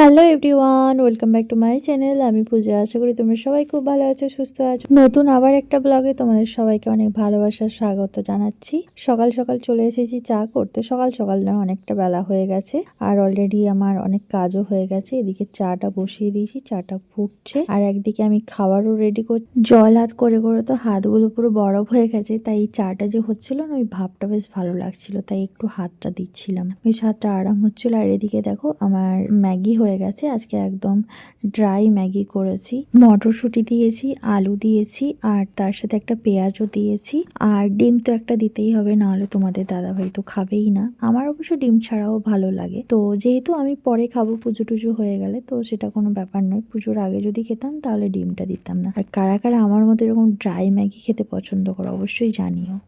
Hello everyone, welcome back to my channel. আমি পূজা। আশা করি তোমরা সবাই খুব ভালো আছো, সুস্থ আছো। নতুন আবার একটা ব্লগে তোমাদের সবাইকে অনেক ভালোবাসার স্বাগত জানাচ্ছি। সকাল সকাল চলে এসেছি চা করতে। সকাল সকাল নয়, অনেকটা বেলা হয়ে গেছে। আর অলরেডি আমার অনেক কাজও হয়ে গেছে। এদিকে চাটা বসিয়ে দিয়েছি, চাটা ফুটছে। আর একদিকে আমি খাবারও রেডি করছি জল হাত করে করে তো হাতগুলো পুরো বরফ হয়ে গেছে। তাই এই চাটা যে হচ্ছিল না, ওই ভাবটা বেশ ভালো লাগছিল। তাই একটু হাতটা দিচ্ছিলাম। বেশ হাতটা আরাম হচ্ছিল। আর এদিকে দেখো, আমার ম্যাগি হয়ে গেছে। আজকে একদম ড্রাই ম্যাগি করেছি। মটরশুঁটি দিয়েছি, আলু দিয়েছি, আর তার সাথে একটা পেঁয়াজও দিয়েছি। আর ডিম তো একটা দিতেই হবে, নাহলে তোমাদের দাদাভাই তো খাবেই না। আমার অবশ্য ডিম ছাড়াও ভালো লাগে। তো যেহেতু আমি পরে খাব পুজো টুজো হয়ে গেলে, তো সেটা কোনো ব্যাপার নয়। পুজোর আগে যদি খেতাম, তাহলে ডিমটা দিতাম না। আর কারা কারা আমার মতো এরকম ড্রাই ম্যাগি খেতে পছন্দ করো, অবশ্যই জানিও।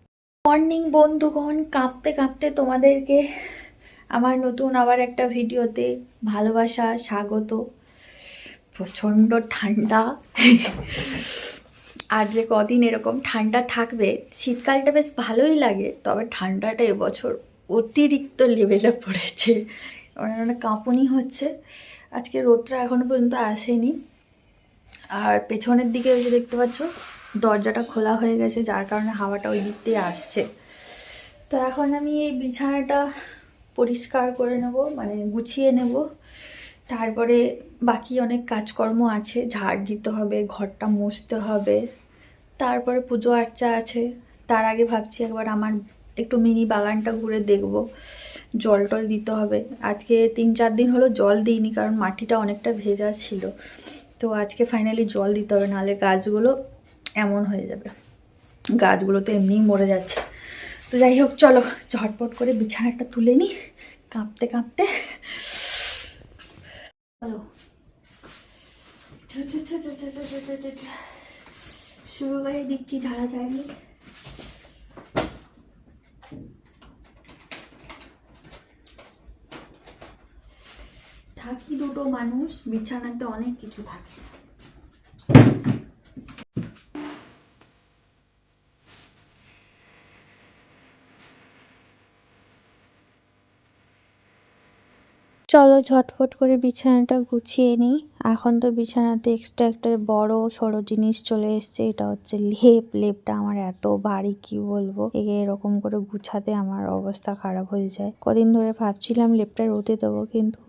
মর্নিং বন্ধুগণ, কাঁপতে কাঁপতে তোমাদেরকে আমার নতুন আবার একটা ভিডিওতে ভালোবাসা, স্বাগত। প্রচণ্ড ঠান্ডা। আর যে কদিন এরকম ঠান্ডা থাকবে, শীতকালটা বেশ ভালোই লাগে, তবে ঠান্ডাটা এবছর অতিরিক্ত লেভেলে পড়েছে। অনেক কাঁপুনি হচ্ছে। আজকে রোদটা এখনও পর্যন্ত আসেনি। আর পেছনের দিকে ওই যে দেখতে পাচ্ছ, দরজাটা খোলা হয়ে গেছে, যার কারণে হাওয়াটা ওই দিক আসছে। তো এখন আমি এই বিছানাটা পরিষ্কার করে নেব মানে গুছিয়ে নেব। তারপরে বাকি অনেক কাজকর্ম আছে, ঝাড় দিতে হবে, ঘরটা মুছতে হবে, তারপরে পুজো আর্চা আছে। তার আগে ভাবছি একবার আমার একটু মিনি বাগানটা ঘুরে দেখব, জল টল দিতে হবে। আজকে তিন চার দিন হলো জল দিইনি কারণ মাটিটা অনেকটা ভেজা ছিল। তো আজকে ফাইনালি জল দিতে হবে, নাহলে গাছগুলো এমন হয়ে যাবে। গাছগুলো তো এমনিই মরে যাচ্ছে। তো যাই হোক, চলো ঝটপট করে বিছানাটা তুলে নিই কাঁপতে কাঁপতে। চলো। শুরু করে দিচ্ছি, ঝাড়া যায়নি। থাকি দুটো মানুষ, বিছানাতে অনেক কিছু থাকে। চলো ঝটফট করে বিছানাটা গুছিয়ে নিই। এখন তো বিছানাতে এক্সট্রা একটা বড় সড়ো জিনিস চলে এসছে, এটা হচ্ছে লেপ। লেপটা আমার এত ভারী, কি বলব? একে এরকম করে গুছাতে আমার অবস্থা খারাপ হয়ে যায়। কদিন ধরে ভাবছিলাম লেপটা রোদে দেবো, কিন্তু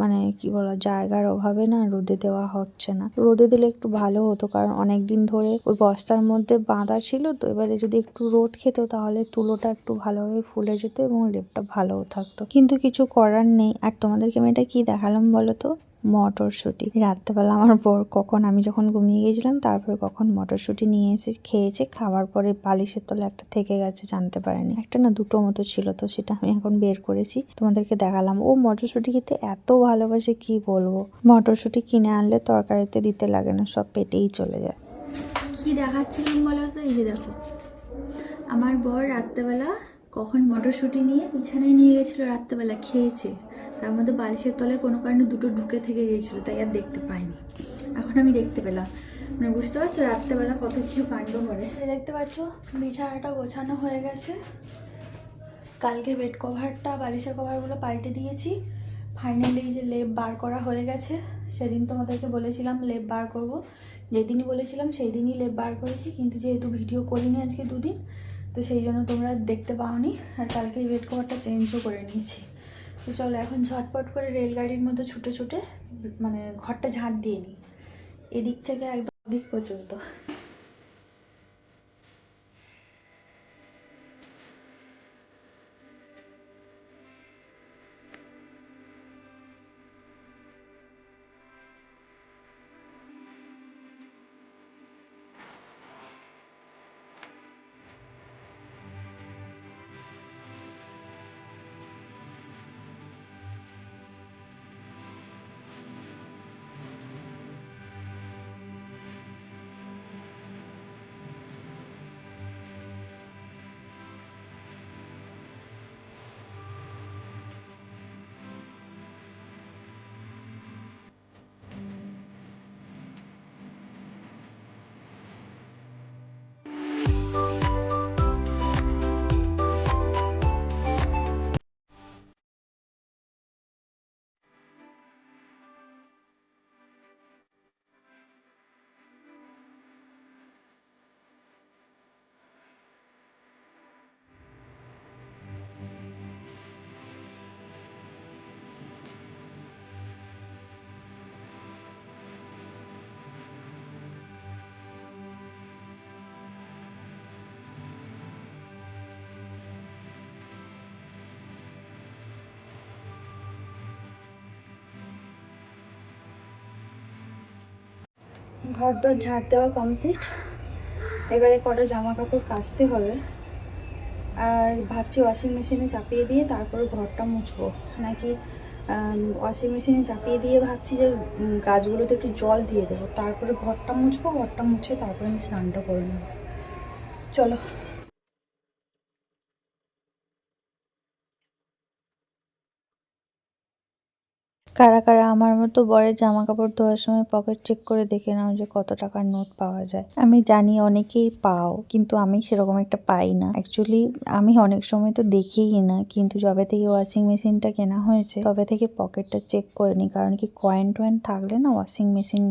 মানে কি বলো জায়গার অভাবে না রোদে দেওয়া হচ্ছে না। রোদে দিলে একটু ভালো হতো, কারণ অনেক দিন ধরে ওই বস্তার মধ্যে বাঁধা ছিল তো, এবারে যদি একটু রোদ খেত তাহলে তুলোটা একটু ভালোভাবে ফুলে যেত এবং লেপটা ভালোও থাকতো। কিন্তু কিছু করার নেই। আর তোমাদেরকে আমি এটা কি দেখালাম বলো তো? মটরশুঁটি। রাত্রেবেলা আমার বর কখন, আমি যখন ঘুমিয়ে গিয়েছিলাম, তারপরে কখন মটরশুঁটি নিয়ে এসে খেয়েছে, খাওয়ার পরে বালিশের তলে একটা থেকে গেছে, জানতে পারেনি। একটা না দুটো মতো ছিল তো, সেটা আমি এখন বের করেছি। তোমাদেরকে দেখালাম। ও মটরশুঁটি খেতে এত ভালোবাসে, কি বলব? মটরশুঁটি কিনে আনলে তরকারিতে দিতে লাগে না, সব পেটেই চলে যায়। কি দেখাচ্ছিলাম বলো তো? এই যে দেখো। আমার বর রাত্রেবেলা কখন মটরশুঁটি নিয়ে বিছানায় নিয়ে গেছিল, রাত্রেবেলা খেয়েছে। তার মধ্যে বালিশের তলায় কোনো কারণে দুটো ঢুকে থেকে গিয়েছিল, তাই আর দেখতে পাইনি। এখন আমি দেখতে পেলাম। মানে বুঝতে পারছ, রাত্রেবেলা কত কিছু কাণ্ড করে। দেখতে পাচ্ছ, বিছানাটা গোছানো হয়ে গেছে। কালকে বেড কভারটা বালিশের কভারগুলো পাল্টে দিয়েছি। ফাইনালি যে লেপ বার করা হয়ে গেছে, সেদিন তোমাদেরকে বলেছিলাম লেপ বার করব। যেদিনই বলেছিলাম সেই দিনই লেপ বার করেছি, কিন্তু যেহেতু ভিডিও করিনি আজকে দুদিন, তো সেই জন্য তোমরা দেখতে পাওনি। আর কালকে বেড কভারটা চেঞ্জও করে নিয়েছি। তো চলো এখন ঝটপট করে রেলগাড়ির মধ্যে ছুটে ছুটে মানে ঘরটা ঝাঁট দিয়ে নিই। এদিক থেকে একদম দিক পর্যন্ত। ঘর দর ঝাড় দেওয়া কমপ্লিট এবারে কটা জামা কাপড় কাচতে হবে। আর ভাবছি ওয়াশিং মেশিনে চাপিয়ে দিয়ে তারপরে ঘরটা মুছবো। নাকি ওয়াশিং মেশিনে চাপিয়ে দিয়ে ভাবছি যে গাছগুলোতে একটু জল দিয়ে দেবো। তারপরে ঘরটা মুছবো, ঘরটা মুছে তারপরে আমি স্নানটা করে নেব। চলো। কারা কারা আমার মতো বরের জামা কাপড় ধোয়ার সময় পকেট চেক করে দেখে নাও যে কত টাকার নোট পাওয়া যায়। আমি জানি অনেকেই পাও, কিন্তু আমি সেরকম একটা পাই না। অ্যাকচুয়ালি আমি অনেক সময় তো দেখিই না, কিন্তু যবে থেকে ওয়াশিং মেশিনটা কেনা হয়েছে, তবে থেকে পকেটটা চেক করে নিই। কারণ কি কয়েন টয়েন থাকলে না ওয়াশিং মেশিন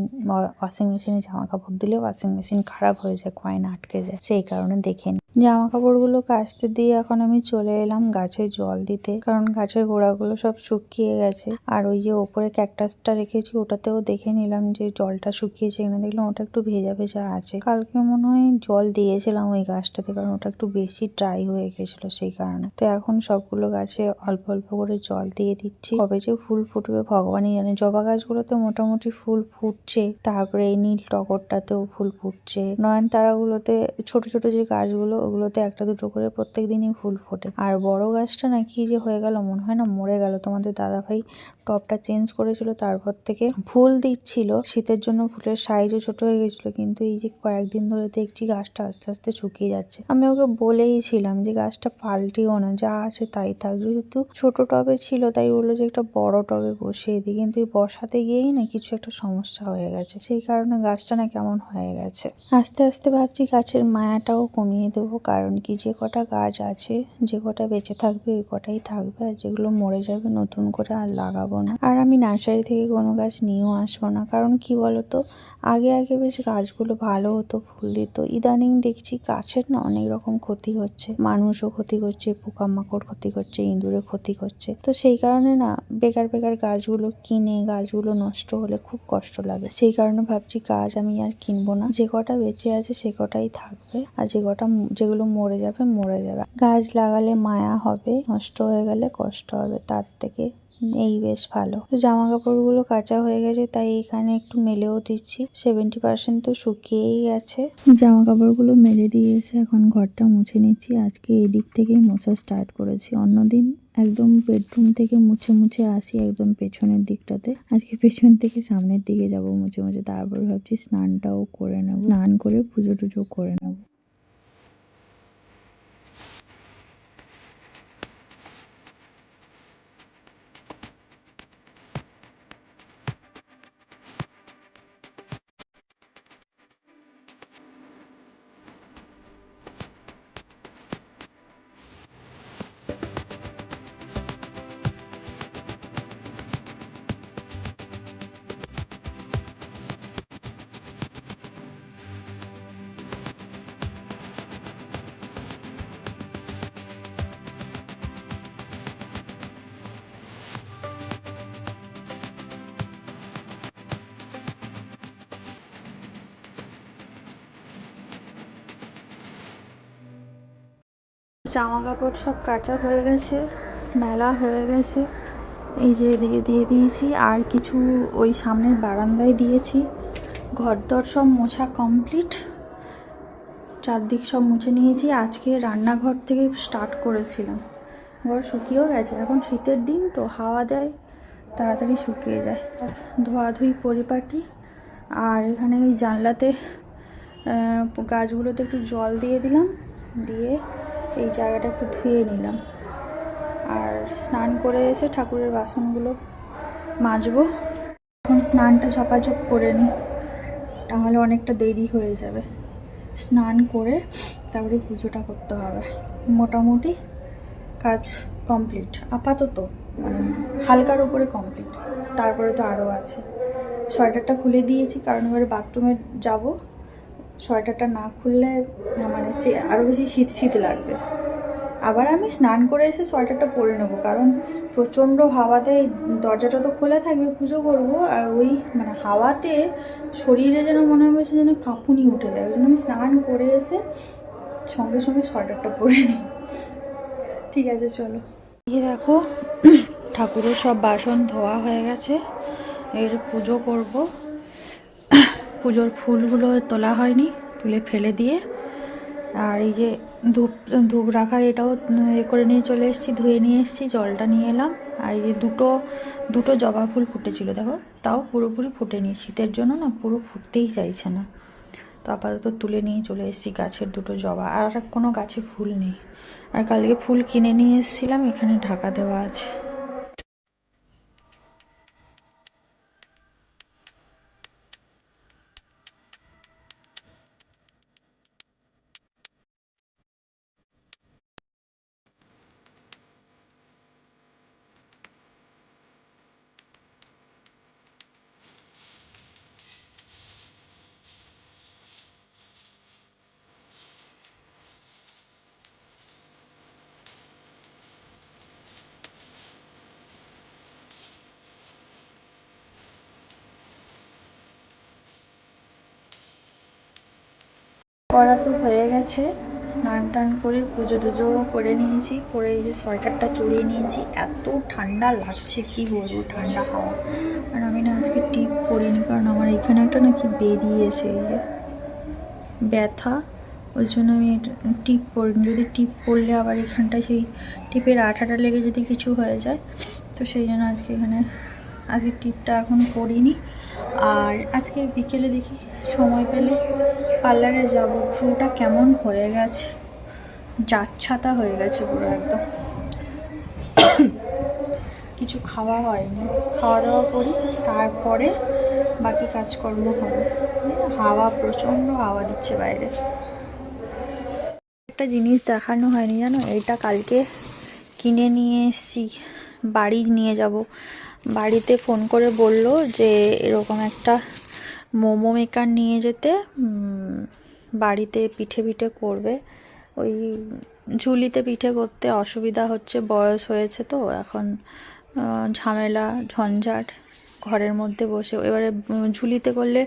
ওয়াশিং মেশিনে জামা কাপড় দিলে ওয়াশিং মেশিন খারাপ হয়ে যায় কয়েন আটকে যায়। সেই কারণে দেখে জামা কাপড়গুলো কাচতে দিয়ে এখন আমি চলে এলাম গাছে জল দিতে, কারণ গাছের গোড়াগুলো সব শুকিয়ে গেছে। আর ওই যে ওপরে ক্যাকটাসটা রেখেছি, ওটাতেও দেখে নিলাম যে জলটা শুকিয়েছে এখানে দেখলাম ওটা একটু ভেজা ভেজা আছে। কালকে মনে হয় জল দিয়েছিলাম ওই গাছটাতে, কারণ ওটা একটু বেশি ড্রাই হয়ে গেছিল সেই কারণে। তো এখন সবগুলো গাছে অল্প অল্প করে জল দিয়ে দিচ্ছি। কবে যে ফুল ফুটবে ভগবানই জানে। জবা গাছগুলোতে মোটামুটি ফুল ফুটছে, তারপরে এই নীল টগরটাতেও ফুল ফুটছে। নয়নতারাগুলোতে ছোট ছোট যে গাছগুলো ওগুলোতে একটা দুটো করে প্রত্যেক দিনই ফুল ফোটে। আর বড় গাছটা না কি যে হয়ে গেল, মনে হয় না মরে গেল। তোমাদের দাদা ভাই টপটা চেঞ্জ করেছিল, তারপর থেকে ফুল দিচ্ছিল। শীতের জন্য ফুলের সাইজও ছোট হয়ে গেছিল, কিন্তু এই যে কয়েকদিন ধরে দেখছি গাছটা আস্তে আস্তে শুকিয়ে যাচ্ছে। আমি ওকে বলেইছিলাম যে গাছটা পাল্টিও না, যা আছে তাই থাক। যেহেতু ছোট টবে ছিল, তাই বলল যে একটা বড় টবে বসিয়ে দিই। কিন্তু এই বসাতে গিয়েই না কিছু একটা সমস্যা হয়ে গেছে। সেই কারণে গাছটা না কেমন হয়ে গেছে। আস্তে আস্তে ভাবছি গাছের মায়াটাও কমিয়ে দেবো। কারণ কি যে কটা গাছ আছে, যে কটা বেঁচে থাকবে, ওই কটাই থাকবে, আর যেগুলো মরে যাবে নতুন করে আর লাগাবো না। আর আমি নার্সারি থেকে কোনো গাছ নিয়েও আসব না, কারণ কি বলতো, আগে আগে বেশ গাছগুলো ভালো হতো, ফুল দিত। ইদানিং দেখছি গাছের না অনেক রকম ক্ষতি হচ্ছে। মানুষও ক্ষতি করছে, পোকামাকড় ক্ষতি করছে ইঁদুরে ক্ষতি করছে। তো সেই কারণে না, বেকার বেকার গাছগুলো কিনে, গাছগুলো নষ্ট হলে খুব কষ্ট লাগে। সেই কারণে ভাবছি গাছ আমি আর কিনবো না। যে কটা বেঁচে আছে, সে কটাই থাকবে, আর যে কটা যেগুলো মরে যাবে মরে যাবে। গাছ লাগালে মায়া হবে, নষ্ট হয়ে গেলে কষ্ট হবে, তার থেকে এই বেশ ভালো। জামা কাপড়গুলো কাঁচা হয়ে গেছে, তাই এখানে একটু মেলেও দিচ্ছি। সেভেন্টি পার্সেন্ট তো শুকিয়েই গেছে। জামা কাপড়গুলো মেলে দিয়ে এসে এখন ঘরটা মুছে নিচ্ছি। আজকে এদিক থেকেই মোছা স্টার্ট করেছি। অন্যদিন একদম বেডরুম থেকে মুছে মুছে আসি একদম পেছনের দিকটাতে। আজকে পেছন থেকে সামনের দিকে যাব মুছে মুছে, তারপর ভাবছি স্নানটাও করে নেব। স্নান করে পুজো টুজো করে নেব। জামা কাপড় সব কাঁচা হয়ে গেছে, মেলা হয়ে গেছে। এই যে এদিকে দিয়ে দিয়েছি, আর কিছু ওই সামনের বারান্দায় দিয়েছি। ঘরদর সব মোছা কমপ্লিট। চারদিক সব মুছে নিয়েছি। আজকে রান্নাঘর থেকে স্টার্ট করেছিলাম। ঘর শুকিয়েও গেছে। এখন শীতের দিন, তো হাওয়া দেয়, তাড়াতাড়ি শুকিয়ে যায়। ধোয়াধুয়ি, পরিপাটি। আর এখানে এই জানলাতে গাছগুলোতে একটু জল দিয়ে দিলাম। দিয়ে এই জায়গাটা একটু ধুয়ে নিলাম। আর স্নান করে এসে ঠাকুরের বাসনগুলো মাজবো। এখন স্নানটা ঝপাঝপ করে নিই তাহলে অনেকটা দেরি হয়ে যাবে। স্নান করে তারপরে পুজোটা করতে হবে। মোটামুটি কাজ কমপ্লিট, আপাতত মানে হালকার উপরে কমপ্লিট, তারপরে তো আরও আছে। সোয়েটারটা খুলে দিয়েছি, কারণ এবারে বাথরুমে যাব। সোয়েটারটা না খুললে মানে সে আরও বেশি শীত শীত লাগবে। আবার আমি স্নান করে এসে সোয়েটারটা পরে নেব, কারণ প্রচণ্ড হাওয়াতে দরজাটা তো খোলা থাকবে, পুজো করব, আর ওই মানে হাওয়াতে শরীরে যেন মনে হয়েছে যেন কাঁপুনি উঠে যায়। ওই জন্য আমি স্নান করে এসে সঙ্গে সঙ্গে সোয়েটারটা পরে নিই ঠিক আছে, চলো। এই দেখো, ঠাকুরের সব বাসন ধোয়া হয়ে গেছে, এর পুজো করব। পুজোর ফুলগুলো তোলা হয়নি, তুলে ফেলে দিয়ে। আর এই যে ধূপ ধূপ রাখার এটাও এ করে নিয়ে চলে এসেছি, ধুয়ে নিয়ে এসেছি, জলটা নিয়ে এলাম। আর এই যে দুটো দুটো জবা ফুল ফুটেছিল, দেখো, তাও পুরোপুরি ফুটেনি শীতের জন্য না পুরো ফুটতেই চাইছে না। তো আপাতত তুলে নিয়ে চলে এসেছি গাছের দুটো জবা। আর কোনো গাছে ফুল নেই। আর কালকে ফুল কিনে নিয়ে এসেছিলাম, এখানে ঢাকা দেওয়া আছে। করা তো হয়ে গেছে। স্নান টান করে পুজো টুজো করে নিয়েছি। করে এই যে সোয়েটারটা চড়িয়ে নিয়েছি। এত ঠান্ডা লাগছে, কি বলব, ঠান্ডা হাওয়া। আর আমি না আজকে টিপ পরিনি, কারণ আমার এখানে একটা নাকি বেরিয়েছে এই যে ব্যথা। ওই জন্য আমি টিপ পরিনি। যদি টিপ পরলে আবার এখানটায় সেই টিপের আঠাটা লেগে যদি কিছু হয়ে যায়, তো সেই জন্য আজকে এখানে, আজকে টিপটা এখন পরিনি। আর আজকে বিকেলে দেখি সময় পেলে পার্লারে যাব। ভ্রুটা কেমন হয়ে গেছে? যাচ্ছাতা হয়ে গেছে পুরো একদম। কিছু খাওয়া হয়নি। খাওয়া দাওয়া করি, তারপরে বাকি কাজকর্ম হবে। হাওয়া প্রচণ্ড হাওয়া দিচ্ছে বাইরে। একটা জিনিস দেখানো হয়নি জানো? এটা কালকে কিনে নিয়ে এসছি। বাড়ি নিয়ে যাব। বাড়িতে ফোন করে বলল যে, এরকম একটা মোমো মেকার নিয়ে যেতে বাড়িতে পিঠে পিঠে করবে। ওই ঝুলিতে পিঠে করতে অসুবিধা হচ্ছে, বয়স হয়েছে তো, এখন ঝামেলা, ঝঞ্ঝাট, ঘরের মধ্যে বসে। এবারে ঝুলিতে করলে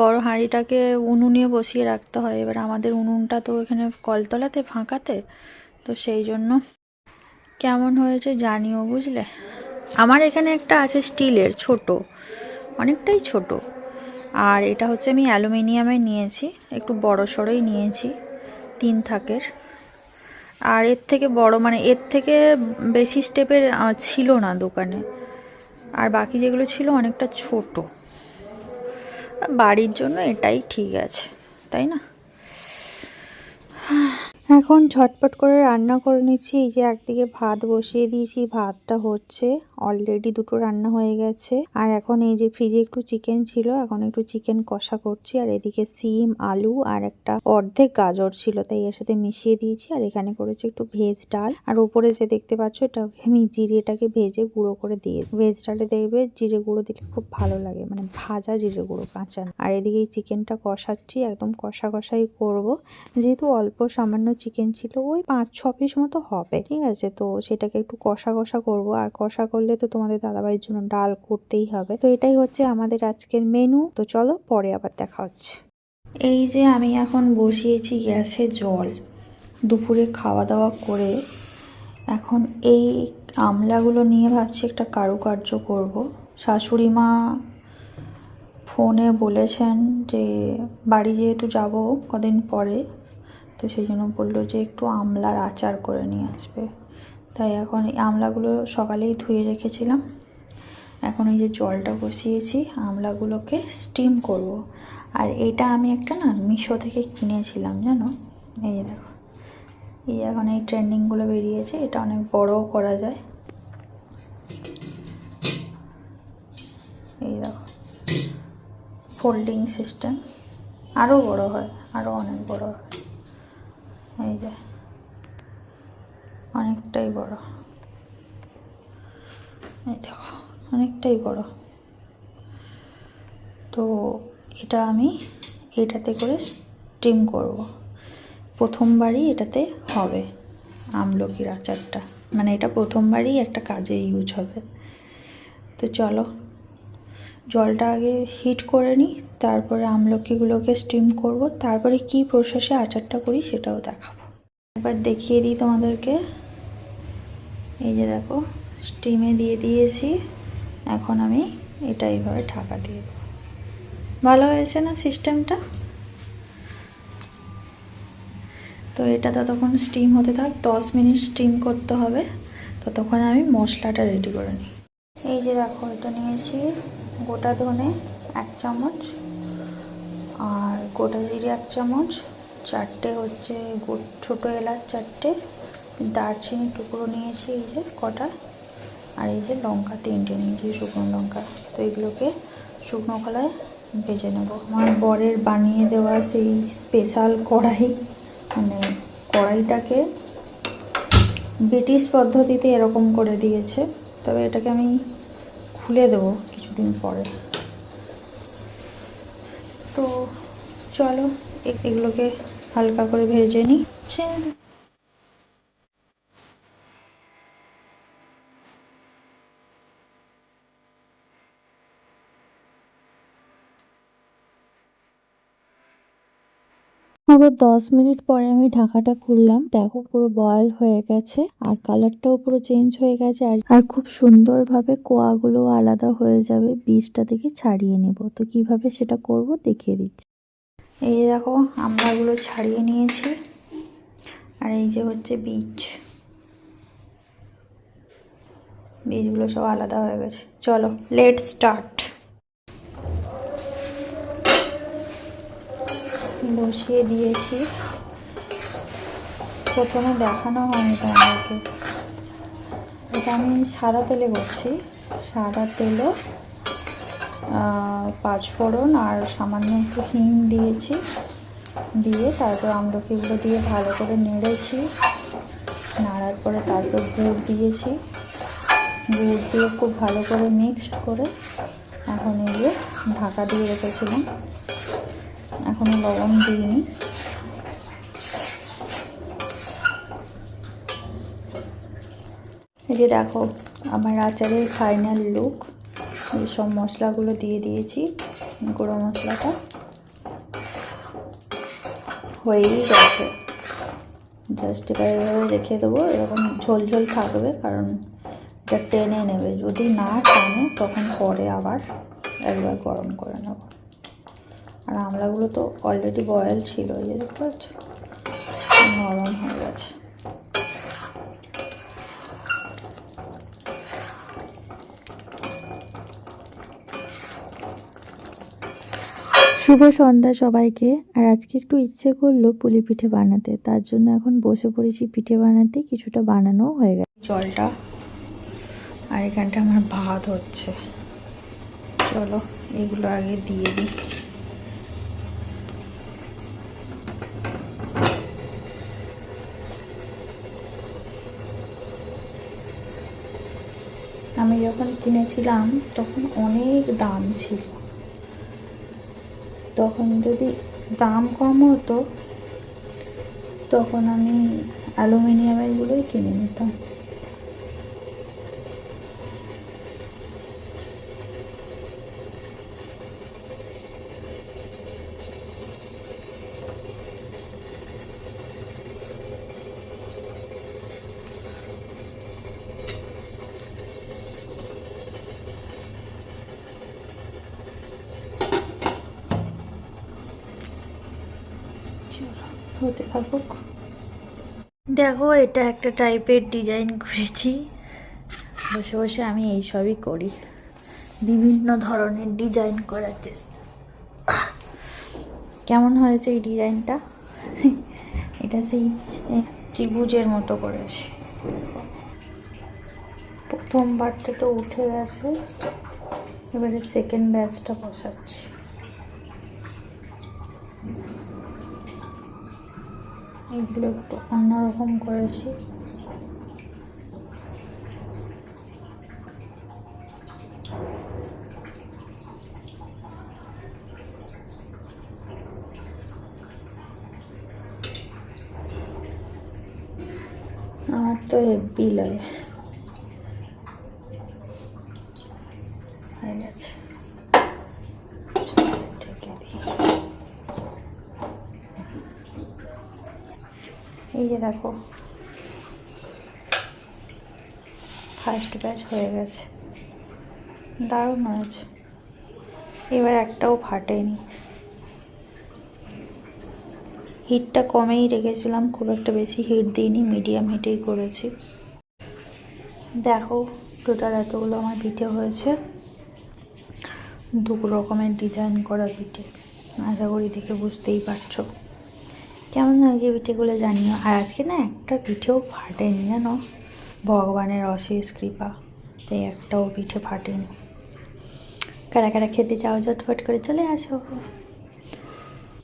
বড় হাঁড়িটাকে উনুনে বসিয়ে রাখতে হয়। এবার আমাদের উনুনটা তো এখানে কলতলাতে, ফাঁকাতে, তো সেই জন্য কেমন হয়েছে জানিও বুঝলে? আমার এখানে একটা আছে স্টিলের, ছোট, অনেকটাই ছোট। আর এটা হচ্ছে আমি অ্যালুমিনিয়ামের নিয়েছি, একটু বড় সড়োই নিয়েছি, তিন থাকের। আর এর থেকে বড় মানে এর থেকে বেশি স্টেপের ছিল না দোকানে। আর বাকি যেগুলো ছিল অনেকটা ছোট। বাড়ির জন্য এটাই ঠিক আছে, তাই না? এখন ঝটপট করে রান্না করে নিচ্ছি। এই যে একদিকে ভাত বসিয়ে দিয়েছি, ভাতটা হচ্ছে অলরেডি দুটো রান্না হয়ে গেছে। আর এখন এই যে ফ্রিজে একটু চিকেন ছিল, এখন একটু চিকেন কষা করছি। আর এদিকে সিম, আলু আর একটা অর্ধেক গাজর ছিল, তাই এর সাথে মিশিয়ে দিয়েছি। আর এখানে করেছি একটু ভেজ ডাল। আর উপরে যে দেখতে পাচ্ছ, এটা আমি জিরেটাকে ভেজে গুঁড়ো করে দিয়ে ভেজ ডালে দেখবে জিরে গুঁড়ো দিলে খুব ভালো লাগে মানে ভাজা জিরে গুঁড়ো কাঁচা। আর এদিকে এই চিকেনটা কষাচ্ছি, একদম কষা কষাই করব। যেহেতু অল্প সামান্য চিকেন ছিল, ওই পাঁচ, ছ পিস মতো হবে, ঠিক আছে? তো সেটাকে একটু কষা কষা করব, আর কষা করলে তো তোমাদের দাদাভাইয়ের জন্য ডাল করতেই হবে। তো এটাই হচ্ছে আমাদের আজকের মেনু তো চলো পরে আবার দেখা হচ্ছে। এই যে আমি এখন বসিয়েছি গ্যাসে জল, দুপুরে খাওয়া দাওয়া করে। এখন এই আমলাগুলো নিয়ে ভাবছি একটা কারুকার্য করব। শাশুড়ি মা ফোনে বলেছেন যে বাড়ি যেহেতু যাব কদিন পরে তো সেই জন্য বলল যে একটু আমলার আচার করে নিয়ে আসবে। তাই এখন এই আমলাগুলো সকালেই ধুয়ে রেখেছিলাম। এখন এই যে জলটা বসিয়েছি, আমলাগুলোকে স্টিম করব। আর এটা আমি একটা না মিশো থেকে কিনেছিলাম, জানো? এই যে দেখো। এই এখন এই ট্রেন্ডিংগুলো বেরিয়েছে, এটা অনেক বড়ও করা যায়। এই দেখো। ফোল্ডিং সিস্টেম আরও বড় হয় আরও অনেক বড় হয়। এই যে। অনেকটাই বড়। এই দেখো, অনেকটাই বড়। তো এটা আমি এটাতে করে স্টিম করব। প্রথমবারই এটাতে হবে আমলকির আচারটা। মানে এটা প্রথমবারই একটা কাজে ইউজ হবে। তো চলো, জলটা আগে হিট করে নিই তারপরে আমলকিগুলোকে স্টিম করব, তারপরে কি প্রসেসে আচারটা করি সেটাও দেখাবো। একবার দেখিয়ে দিই তোমাদেরকে। এই যে দেখো স্টিমে দিয়ে দিয়েছি। এখন আমি এটা এইভাবে ঢাকা দিয়ে দেবো। ভালো হয়েছে না সিস্টেমটা তো এটা ততক্ষণ স্টিম হতে থাক, দশ মিনিট স্টিম করতে হবে। ততক্ষণ আমি মশলাটা রেডি করে নিই। এই যে দেখো, এটা নিয়েছি গোটা ধনে এক চামচ। গোটা জিরে এক চামচ, চারটে হচ্ছে ছোটো এলাচ চারটে দারচিনি টুকরো নিয়েছি এই যে কটা, আর এই যে লঙ্কা তিনটে নিয়েছি, শুকনো লঙ্কা। তো এগুলোকে শুকনো খোলায় ভেজে নেব। আমার বরের বানিয়ে দেওয়া সেই স্পেশাল কড়াই মানে কড়াইটাকে ব্রিটিশ পদ্ধতিতে এরকম করে দিয়েছে, তবে এটাকে আমি খুলে দেবো কিছুদিন পরে তো চলো এগুলোকে হালকা করে ভেজে নিই। আবার দশ মিনিট পরে আমি ঢাকাটা খুললাম। দেখো পুরো বয়েল হয়ে গেছে, আর কালারটাও পুরো চেঞ্জ হয়ে গেছে, আর আর খুব সুন্দরভাবে কোয়াগুলো আলাদা হয়ে যাবে। বীজটা থেকে ছাড়িয়ে নেব। তো কীভাবে সেটা করব দেখিয়ে দিচ্ছি। এই দেখো আমড়াগুলো ছাড়িয়ে নিয়েছি। আর এই যে হচ্ছে বীজ। বীজগুলো সব আলাদা হয়ে গেছে। চলো লেট স্টার্ট বসিয়ে দিয়েছি। প্রথমে দেখানো হয়নি তোমাদেরকে। এটা আমি সাদা তেলে করছি। সাদা তেলে পাঁচফোড়ন আর সামান্য একটু হিং দিয়েছি। দিয়ে তারপর আমলকিগুলো দিয়ে ভালো করে নেড়েছি। নাড়ার পরে তারপর গুড় দিয়েছি। গুড় দিয়ে খুব ভালো করে মিক্সড করে এখন এই ঢাকা দিয়ে রেখেছিলাম। এখনও লবণ দিইনি। এই যে দেখো, আমার আচারের ফাইনাল লুক এই সব মশলাগুলো দিয়ে দিয়েছি, গুঁড়ো মশলাটা। হয়েই গেছে। জাস্ট এবার এভাবে রেখে দেবো, এরকম ঝোল ঝোল থাকবে, কারণ এটা টেনে নেবে। যদি না টানে, তখন পরে আবার একবার গরম করে নেব। আর আমলাগুলো তো অলরেডি বয়েল ছিল, এই দেখতে পাচ্ছ? নরম হয়ে গেছে। শুভ সন্ধ্যা সবাইকে। আর আজকে একটু ইচ্ছে করল পুলি পিঠে বানাতে। তার জন্য এখন বসে পড়েছি পিঠে বানাতে। কিছুটা বানানো হয়ে গেছে। জলটা। আর এখানটা আমার ভাত হচ্ছে। চলো, এগুলো আগে দিয়ে দিই। আমি যখন কিনেছিলাম, তখন অনেক দাম ছিল। তখন যদি দাম কম হতো তখন আমি অ্যালুমিনিয়ামেরগুলোই কিনে নিতাম। হতে থাকুক। দেখো, এটা একটা টাইপের ডিজাইন করেছি। বসে বসে আমি এই সবই করি। বিভিন্ন ধরনের ডিজাইন করার চেষ্টা। কেমন হয়েছে এই ডিজাইনটা এটা সেই ত্রিভুজের মতো করেছি প্রথমবারটা তো উঠে গেছে, এবারে সেকেন্ড ব্যাচটা বসাচ্ছি। এগুলো একটু অন্যরকম করেছি। আমার তো হেব্বি লাগে হয়ে গেছে ঢেকে দিই এই যে দেখো। ফার্স্ট ব্যাচ হয়ে গেছে। দারুণ হয়েছে। এবার একটাও ফাটেনি। হিটটা কমেই রেখেছিলাম, খুব একটা বেশি হিট দিইনি মিডিয়াম হিটেই করেছি। দেখো টোটাল এতগুলো আমার পিঠে হয়েছে। দু রকমের ডিজাইন করা পিঠে। আশা করি দেখে বুঝতেই পারছ। কেমন লাগে পিঠেগুলো জানিও। আর আজকে না একটা পিঠেও ফাটেনি, জানো? ভগবানের অশেষ কৃপা। তাই একটাও পিঠে ফাটেনি। কারা কারা খেতে চাও ঝটফট করে চলে আসো।